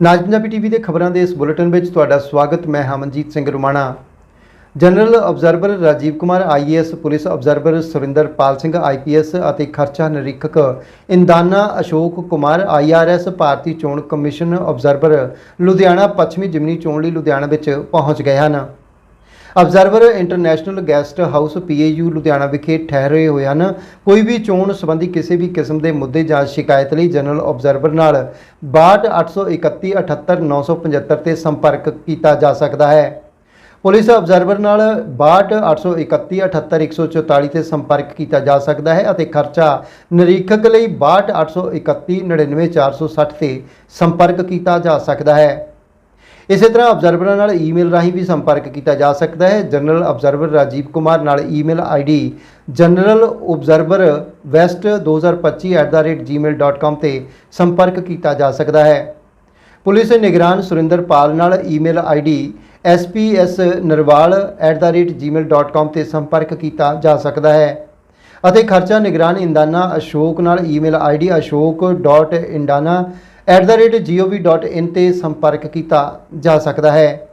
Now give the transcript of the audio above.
ਨਾਜ Punjabi TV ਦੇ ਖਬਰਾਂ ਦੇ ਇਸ ਬੁਲੇਟਿਨ ਵਿੱਚ ਤੁਹਾਡਾ ਸਵਾਗਤ, ਮੈਂ Hamanjit Singh Rumana. General observer Rajiv Kumar IAS police observer Surinder Pal Singh IPS ਅਤੇ ਖਰਚਾ ਨਿਰੀਖਕ ਇੰਦਾਨਾ ਅਸ਼ੋਕ ਕੁਮਾਰ ਆਈਆਰਐਸ ਭਾਰਤੀ ਚੋਣ ਕਮਿਸ਼ਨ ਅਬਜ਼ਰਵਰ ਲੁਧਿਆਣਾ ਪੱਛਮੀ ਜਿਮਨੀ ਚੋਣ ਲਈ ਲੁਧਿਆਣਾ ਵਿੱਚ ਪਹੁੰਚ ਗਏ ਹਨ। Observer international guest house PAU Ludhiana ਵਿਖੇ ਠਹਿਰੇ ਹੋਏ ਹਨ। ਕੋਈ ਵੀ ਚੋਣ ਸੰਬੰਧੀ ਕਿਸੇ ਵੀ ਕਿਸਮ ਦੇ ਮੁੱਦੇ ਜਾਂ ਸ਼ਿਕਾਇਤ ਲਈ ਜਨਰਲ ਅਬਜ਼ਰਵਰ ਨਾਲ 6281 78975 ਤੇ ਸੰਪਰਕ ਕੀਤਾ ਜਾ ਸਕਦਾ ਹੈ। ਪੁਲਿਸ ਅਬਜ਼ਰਵਰ ਨਾਲ 6281 78144 ਤੇ ਸੰਪਰਕ ਕੀਤਾ ਜਾ ਸਕਦਾ ਹੈ ਅਤੇ ਖਰਚਾ ਨਿਰੀਖਕ ਲਈ 6281 99460 ਤੇ ਸੰਪਰਕ ਕੀਤਾ ਜਾ ਸਕਦਾ ਹੈ। ਇਸੇ ਤਰ੍ਹਾਂ ਅਬਜ਼ਰਵਰਾਂ ਨਾਲ ਈਮੇਲ ਰਾਹੀਂ ਵੀ ਸੰਪਰਕ ਕੀਤਾ ਜਾ ਸਕਦਾ ਹੈ। ਜਨਰਲ ਅਬਜ਼ਰਵਰ ਰਾਜੀਵ ਕੁਮਾਰ ਨਾਲ email ID general observer west 2025@gmail.com ਤੇ ਸੰਪਰਕ ਕੀਤਾ ਜਾ ਸਕਦਾ ਹੈ। ਪੁਲਿਸ ਨਿਗਰਾਨ ਸੁਰਿੰਦਰ ਪਾਲ ਨਾਲ ਈਮੇਲ ਆਈਡੀ spsnarwal@gmail.com ਤੇ ਸੰਪਰਕ ਕੀਤਾ ਜਾ ਸਕਦਾ ਹੈ। ਅਤੇ ਖਰਚਾ ਨਿਗਰਾਨ ਇੰਦਾਨਾ ਅਸ਼ੋਕ ਨਾਲ ਈਮੇਲ ਆਈਡੀ @gov.in ਤੇ ਸੰਪਰਕ ਕੀਤਾ ਜਾ ਸਕਦਾ ਹੈ